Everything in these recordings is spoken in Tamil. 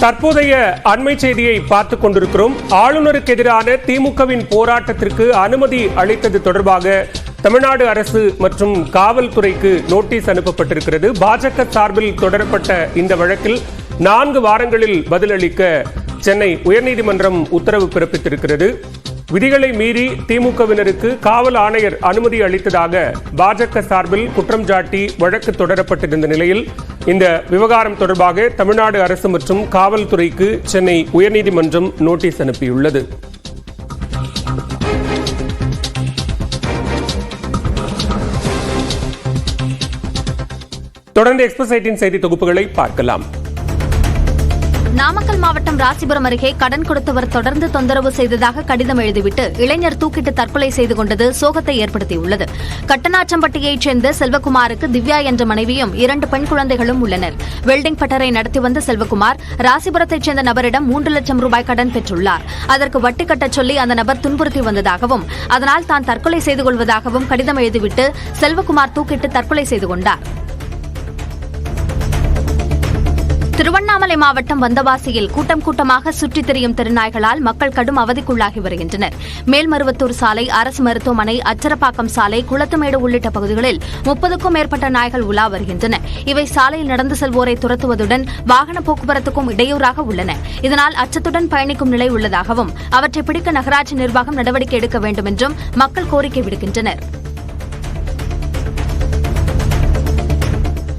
தற்போதைய அண்மை செய்தியை பார்த்துக் கொண்டிருக்கிறோம். ஆளுநருக்கு எதிரான திமுகவின் போராட்டத்திற்கு அனுமதி அளித்தது தொடர்பாக தமிழ்நாடு அரசு மற்றும் காவல்துறைக்கு நோட்டீஸ் அனுப்பப்பட்டிருக்கிறது. பாஜக சார்பில் தொடரப்பட்ட இந்த வழக்கில் நான்கு வாரங்களில் பதிலளிக்க சென்னை உயர்நீதிமன்றம் உத்தரவு பிறப்பித்திருக்கிறது. விதிகளை மீறி திமுகவினருக்கு காவல் ஆணையர் அனுமதி அளித்ததாக பாஜக சார்பில் குற்றம் சாட்டி வழக்கு தொடரப்பட்டிருந்த நிலையில் இந்த விவகாரம் தொடர்பாக தமிழ்நாடு அரசு மற்றும் காவல்துறைக்கு சென்னை உயர்நீதிமன்றம் நோட்டீஸ் அனுப்பியுள்ளது. தொடர்ந்து எக்ஸ்பிரஸ் செய்தி தொகுப்புகளை பார்க்கலாம். நாமக்கல் மாவட்டம் ராசிபுரம் அருகே கடன் கொடுத்தவர் தொடர்ந்து தொந்தரவு செய்ததாக கடிதம் எழுதிவிட்டு இளைஞர் தூக்கிட்டு தற்கொலை செய்து கொண்டது சோகத்தை ஏற்படுத்தியுள்ளது. கட்டணாச்சம்பட்டியைச் சேர்ந்த செல்வகுமாருக்கு திவ்யா என்ற மனைவியும் இரண்டு பெண் குழந்தைகளும் உள்ளனர். வெல்டிங் பட்டறை நடத்தி வந்த செல்வகுமார் ராசிபுரத்தைச் சேர்ந்த நபரிடம் மூன்று லட்சம் ரூபாய் கடன் பெற்றுள்ளார். அதற்கு வட்டி கட்டச் சொல்லி அந்த நபர் துன்புறுத்தி வந்ததாகவும் அதனால் தான் தற்கொலை செய்து கொள்வதாகவும் கடிதம் எழுதிவிட்டு செல்வகுமார் தூக்கிட்டு தற்கொலை செய்து கொண்டார். திருவண்ணாமலை மாவட்டம் வந்தவாசியில் கூட்டம் கூட்டமாக சுற்றித் திரியும் திருநாய்களால் மக்கள் கடும் அவதிக்குள்ளாகி வருகின்றனர். மேல்மருவத்தூர் சாலை அரசு மருத்துவமனை அச்சரப்பாக்கம் சாலை குளத்துமேடு உள்ளிட்ட பகுதிகளில் முப்பதுக்கும் மேற்பட்ட நாய்கள் உலா வருகின்றன. இவை சாலையில் நடந்து செல்வோரை துரத்துவதுடன் வாகன போக்குவரத்துக்கும் இடையூறாக உள்ளன. இதனால் அச்சத்துடன் பயணிக்கும் நிலை உள்ளதாகவும் அவற்றை பிடிக்க நகராட்சி நிர்வாகம் நடவடிக்கை எடுக்க வேண்டும் என்றும் மக்கள் கோரிக்கை விடுக்கின்றனா்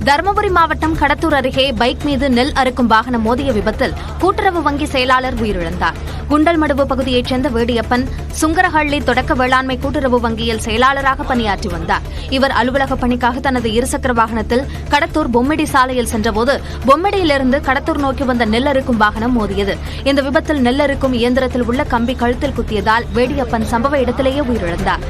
தருமபுரி மாவட்டம் கடத்தூர் அருகே பைக் மீது நெல் அறுக்கும் வாகனம் மோதிய விபத்தில் கூட்டுறவு வங்கி செயலாளர் உயிரிழந்தார். குண்டல்மடுவு பகுதியைச் சேர்ந்த வேடியப்பன் சுங்கரஹள்ளி தொடக்க வேளாண்மை கூட்டுறவு வங்கியில் செயலாளராக பணியாற்றி வந்தார். இவர் அலுவலக பணிக்காக தனது இருசக்கர வாகனத்தில் கடத்தூர் பொம்மிடி சாலையில் சென்றபோது பொம்மிடியிலிருந்து கடத்தூர் நோக்கி வந்த நெல் அறுக்கும் வாகனம் மோதியது. இந்த விபத்தில் நெல் அறுக்கும் இயந்திரத்தில் உள்ள கம்பி கழுத்தில் குத்தியதால் வேடியப்பன் சம்பவ இடத்திலேயே உயிரிழந்தார்.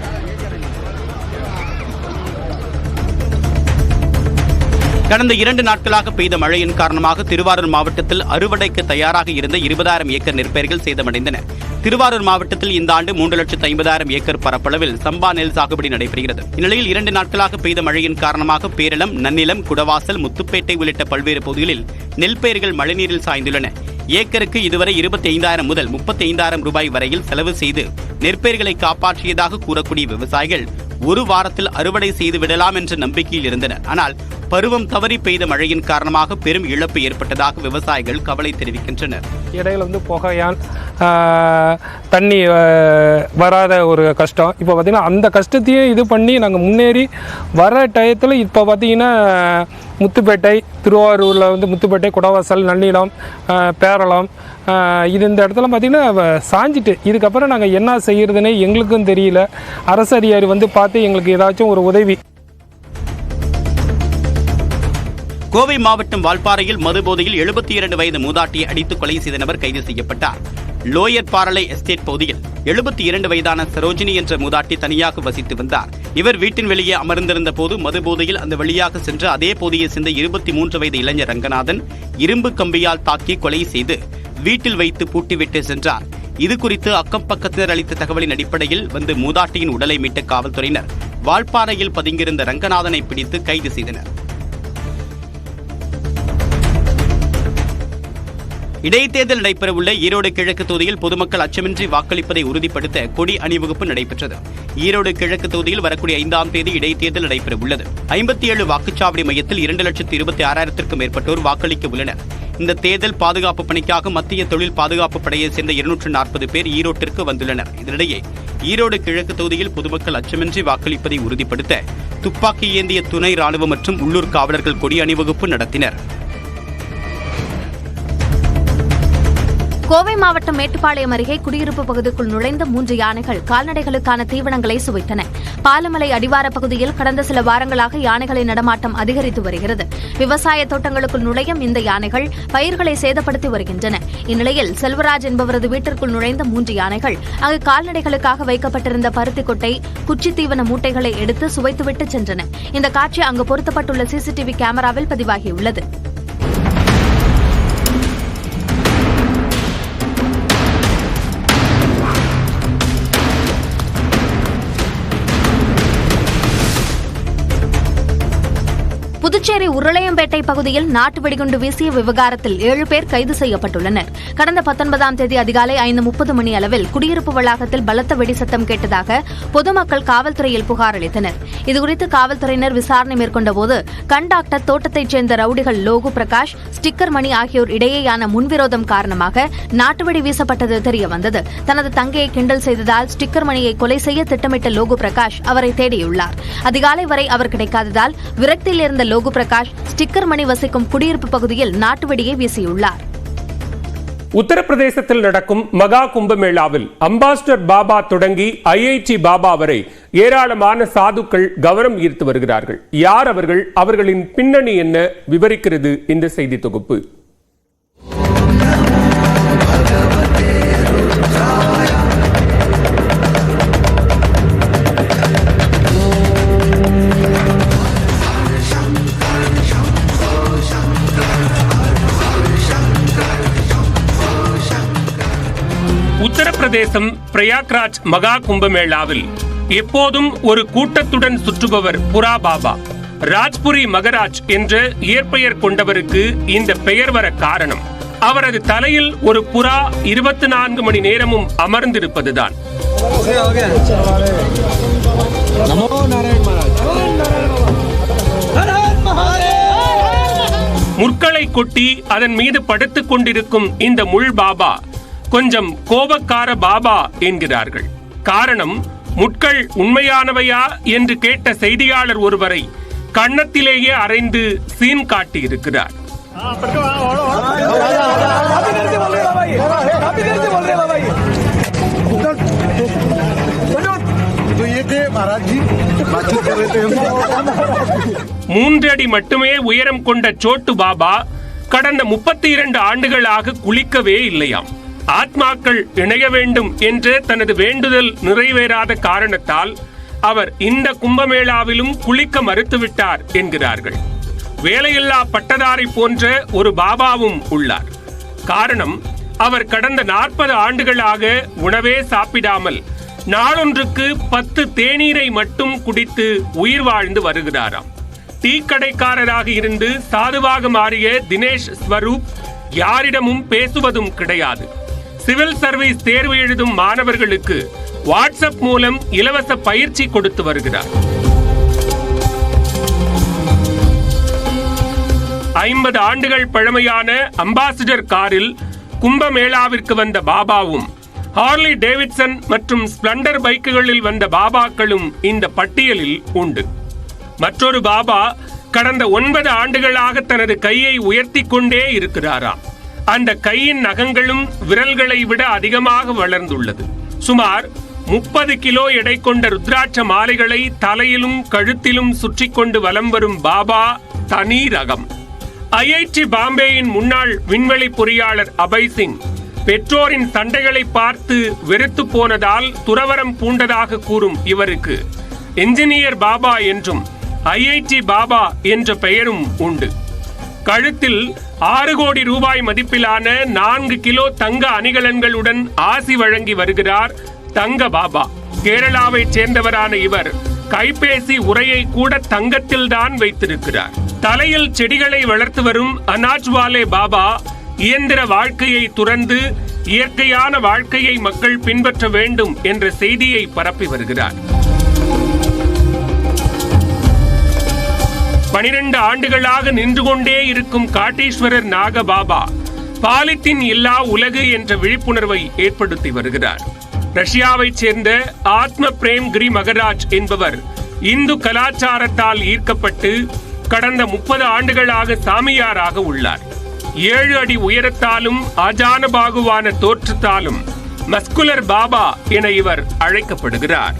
கடந்த இரண்டு நாட்களாக பெய்த மழையின் காரணமாக திருவாரூர் மாவட்டத்தில் அறுவடைக்கு தயாராக இருந்த இருபதாயிரம் ஏக்கர் நெற்பயிர்கள் சேதமடைந்தன. திருவாரூர் மாவட்டத்தில் இந்த ஆண்டு மூன்று லட்சத்து ஐம்பதாயிரம் ஏக்கர் பரப்பளவில் சம்பா நெல் சாகுபடி நடைபெறுகிறது. இந்நிலையில் இரண்டு நாட்களாக பெய்த மழையின் காரணமாக பேரளம் நன்னிலம் குடவாசல் முத்துப்பேட்டை உள்ளிட்ட பல்வேறு பகுதிகளில் நெல் பயிர்கள் மழைநீரில் சாய்ந்துள்ளன. ஏக்கருக்கு இதுவரை இருபத்தி ஐந்தாயிரம் முதல் முப்பத்தி ஐந்தாயிரம் ரூபாய் வரையில் செலவு செய்து நெற்பயிர்களை காப்பாற்றியதாக கூறக்கூடிய விவசாயிகள் ஒரு வாரத்தில் அறுவடை செய்து விடலாம் என்ற நம்பிக்கையில் இருந்தனர். ஆனால் பருவம் தவறி பெய்த மழையின் காரணமாக பெரும் இழப்பு ஏற்பட்டதாக விவசாயிகள் கவலை தெரிவிக்கின்றனர். இடையில வந்து புகையால் தண்ணி வராத ஒரு கஷ்டம். இப்போ பார்த்திங்கன்னா அந்த கஷ்டத்தையும் இது பண்ணி நாங்கள் முன்னேறி வர டயத்தில் இப்போ பார்த்தீங்கன்னா முத்துப்பேட்டை திருவாரூரில் வந்து முத்துப்பேட்டை குடவாசல் நன்னிலம் பேரளம் இது இந்த இடத்துல பார்த்திங்கன்னா சாஞ்சிட்டு. இதுக்கப்புறம் நாங்கள் என்ன செய்கிறதுனே எங்களுக்கும் தெரியல. அரசு அதிகாரி வந்து பார்த்து எங்களுக்கு ஏதாச்சும் ஒரு உதவி கோவை மாவட்டம் வால்பாறையில் மதுபோதையில் எழுபத்தி இரண்டு வயது மூதாட்டியை அடித்து கொலை செய்த நபர் கைது செய்யப்பட்டார். லோயர் பாரலை எஸ்டேட் பகுதியில் எழுபத்தி இரண்டு வயதான சரோஜினி என்ற மூதாட்டி தனியாக வசித்து வந்தார். இவர் வீட்டின் வெளியே அமர்ந்திருந்த போது மதுபோதையில் அந்த வழியாக சென்று அதே போதையை சேர்ந்த இருபத்தி மூன்று வயது இளைஞர் ரங்கநாதன் இரும்பு கம்பியால் தாக்கி கொலை செய்து வீட்டில் வைத்து பூட்டிவிட்டு சென்றார். இது குறித்து அக்கம் பக்கத்தினர் அளித்த தகவலின் அடிப்படையில் வந்து மூதாட்டியின் உடலை மீட்ட காவல்துறையினர் வால்பாறையில் பதுங்கியிருந்த ரங்கநாதனை பிடித்து கைது செய்தனர். இடைத்தேர்தல் நடைபெறவுள்ள ஈரோடு கிழக்கு தொகுதியில் பொதுமக்கள் அச்சமின்றி வாக்களிப்பதை உறுதிப்படுத்த கொடி அணிவகுப்பு நடைபெற்றது. ஈரோடு கிழக்கு தொகுதியில் வரக்கூடிய ஐந்தாம் தேதி இடைத்தேர்தல் நடைபெறவுள்ளது. ஐம்பத்தி ஏழு வாக்குச்சாவடி மையத்தில் இரண்டு லட்சத்து இருபத்தி ஆறாயிரத்திற்கும் மேற்பட்டோர் வாக்களிக்க உள்ளனர். இந்த தேர்தல் பாதுகாப்பு பணிக்காக மத்திய தொழில் பாதுகாப்பு படையைச் சேர்ந்த இருநூற்று நாற்பது பேர் ஈரோட்டிற்கு வந்துள்ளனர். இதனிடையே ஈரோடு கிழக்கு தொகுதியில் பொதுமக்கள் அச்சமின்றி வாக்களிப்பதை உறுதிப்படுத்த துப்பாக்கி ஏந்திய துணை ராணுவம் மற்றும் உள்ளூர் காவலர்கள் கொடி அணிவகுப்பு நடத்தினர். கோவை மாவட்டம் மேட்டுப்பாளையம் அருகே குடியிருப்பு பகுதிக்குள் நுழைந்த மூன்று யானைகள் கால்நடைகளுக்கான தீவனங்களை சுவைத்தன. பாலமலை அடிவார பகுதியில் கடந்த சில வாரங்களாக யானைகளின் நடமாட்டம் அதிகரித்து வருகிறது. விவசாய தோட்டங்களுக்குள் நுழையும் இந்த யானைகள் பயிர்களை சேதப்படுத்தி வருகின்றன. இந்நிலையில் செல்வராஜ் என்பவரது வீட்டிற்குள் நுழைந்த மூன்று யானைகள் அங்கு கால்நடைகளுக்காக வைக்கப்பட்டிருந்த பருத்தி கொட்டை குச்சி தீவன மூட்டைகளை எடுத்து சுவைத்துவிட்டு சென்றன. இந்த காட்சி அங்கு பொருத்தப்பட்டுள்ள சிசிடிவி கேமராவில் பதிவாகியுள்ளது. புதுச்சேரி உருளையம்பேட்டை பகுதியில் நாட்டு வெடிகுண்டு வீசிய விவகாரத்தில் ஏழு பேர் கைது செய்யப்பட்டுள்ளனர். கடந்த பத்தொன்பதாம் தேதி அதிகாலை ஐந்து முப்பது மணி அளவில் குடியிருப்பு வளாகத்தில் பலத்த வெடி சத்தம் கேட்டதாக பொதுமக்கள் காவல்துறையில் புகார் அளித்தனர். இதுகுறித்து காவல்துறையினர் விசாரணை மேற்கொண்டபோது கண்டாக்டர் தோட்டத்தைச் சேர்ந்த ரவுடிகள் லோகு பிரகாஷ் ஸ்டிக்கர் மணி ஆகியோர் இடையேயான முன்விரோதம் காரணமாக நாட்டுவெடி வீசப்பட்டது தெரியவந்தது. தனது தங்கையை கிண்டல் செய்ததால் ஸ்டிக்கர் மணியை கொலை செய்ய திட்டமிட்ட லோகு பிரகாஷ் அவரை தேடியுள்ளார். அதிகாலை வரை அவர் கிடைக்காததால் விரக்தியில் இருந்த லோகு பிரகாஷ் ஸ்டிக்கர் மணி வசிக்கும் குடியிருப்பு பகுதியில் நாட்டுவெடியை வீசியுள்ளார். உத்தரப்பிரதேசத்தில் நடக்கும் மகா கும்பமேளாவில் அம்பாஸ்டர் பாபா தொடங்கி ஐஐடி பாபா வரை ஏராளமான சாதுக்கள் கவனம் ஈர்த்து வருகிறார்கள். யார் அவர்கள்? அவர்களின் பின்னணி என்ன? விவரிக்கிறது இந்த செய்தி தொகுப்பு. உத்தரப்பிரதேசம் பிரயாக்ராஜ் மகா கும்பமேளாவில் எப்போதும் ஒரு கூட்டத்துடன் சுற்றுபவர் புரா பாபா. ராஜ்புரி மகராஜ் என்ற இயற்பெயர் கொண்டவருக்கு இந்த பெயர் வர காரணம். அவரது தலையில் ஒரு புறா இருபத்தி நான்கு மணி நேரமும் அமர்ந்திருப்பதுதான். முற்களை கொட்டி அதன் மீது படுத்துக் கொண்டிருக்கும் இந்த முள் பாபா கொஞ்சம் கோபக்கார பாபா என்கிறார்கள். காரணம் முட்கள் உண்மையானவையா என்று கேட்ட செய்தியாளர் ஒருவரை கன்னத்திலேயே அரைந்து சீன் காட்டியிருக்கிறார். மூன்றடி மட்டுமே உயரம் கொண்ட சோட்டு பாபா கடந்த முப்பத்தி இரண்டு ஆண்டுகளாக குளிக்கவே இல்லையாம். ஆத்மாக்கள் இணைய வேண்டும் என்ற தனது வேண்டுதல் நிறைவேறாத காரணத்தால் அவர் இந்த கும்பமேளாவிலும் குளிக்க மறுத்துவிட்டார் என்கிறார்கள். வேலையில்லா பட்டதாரி போன்ற ஒரு பாபாவும் உள்ளார். காரணம் அவர் கடந்த நாற்பது ஆண்டுகளாக உணவே சாப்பிடாமல் நாளொன்றுக்கு பத்து தேநீரை மட்டும் குடித்து உயிர் வாழ்ந்து வருகிறாராம். டீக்கடைக்காரராக இருந்து சாதுவாக மாறிய தினேஷ் ஸ்வரூப் யாரிடமும் பேசுவதும் கிடையாது. சிவில் சர்வீஸ் தேர்வு எழுதும் மாணவர்களுக்கு வாட்ஸ்அப் மூலம் இலவச பயிற்சி கொடுத்து வருகிறார். ஐம்பது ஆண்டுகள் பழமையான அம்பாசிடர் காரில் கும்பமேளாவிற்கு வந்த பாபாவும் ஹார்லி டேவிட்சன் மற்றும் ஸ்பிளண்டர் பைக்குகளில் வந்த பாபாக்களும் இந்த பட்டியலில் உண்டு. மற்றொரு பாபா கடந்த ஒன்பது ஆண்டுகளாக தனது கையை உயர்த்தி கொண்டே இருக்கிறாராம். அந்த கையின் நகங்களும் விரல்களை விட அதிகமாக வளர்ந்துள்ளது. சுமார் முப்பது கிலோ எடை கொண்ட ருத்ராட்ச மாலைகளை தலையிலும் கழுத்திலும் சுற்றி கொண்டு வலம் வரும் பாபா தனி ரகம். ஐஐடி பாம்பேயின் முன்னாள் விண்வெளி பொறியாளர் அபய் சிங் பெற்றோரின் சண்டைகளை பார்த்து வெறுத்து போனதால் துறவரம் பூண்டதாக கூறும் இவருக்கு என்ஜினியர் பாபா என்றும் ஐஐடி பாபா என்ற பெயரும் உண்டு. கழுத்தில் ஆறு கோடி ரூபாய் மதிப்பிலான நான்கு கிலோ தங்க அணிகலன்களுடன் ஆசி வழங்கி வருகிறார் தங்க பாபா. கேரளாவைச் சேர்ந்தவரான இவர் கைபேசி உரையை கூட தங்கத்தில் தான் வைத்திருக்கிறார். தலையில் செடிகளை வளர்த்து வரும் அனாஜ்வாலே பாபா இயந்திர வாழ்க்கையை துறந்து இயற்கையான வாழ்க்கையை மக்கள் பின்பற்ற வேண்டும் என்ற செய்தியை பரப்பி வருகிறார். பனிரெண்டு ஆண்டுகளாக நின்று கொண்டே இருக்கும் காட்டீஸ்வரர் நாகபாபா பாலித்தீன் இல்லா உலகு என்ற விழிப்புணர்வை ஏற்படுத்தி வருகிறார். ரஷ்யாவைச் சேர்ந்த ஆத்ம பிரேம் கிரி மகராஜ் என்பவர் இந்து கலாச்சாரத்தால் ஈர்க்கப்பட்டு கடந்த முப்பது ஆண்டுகளாக சாமியாராக உள்ளார். ஏழு அடி உயரத்தாலும் ஆஜானபாகுவான தோற்றத்தாலும் மஸ்குலர் பாபா என இவர் அழைக்கப்படுகிறார்.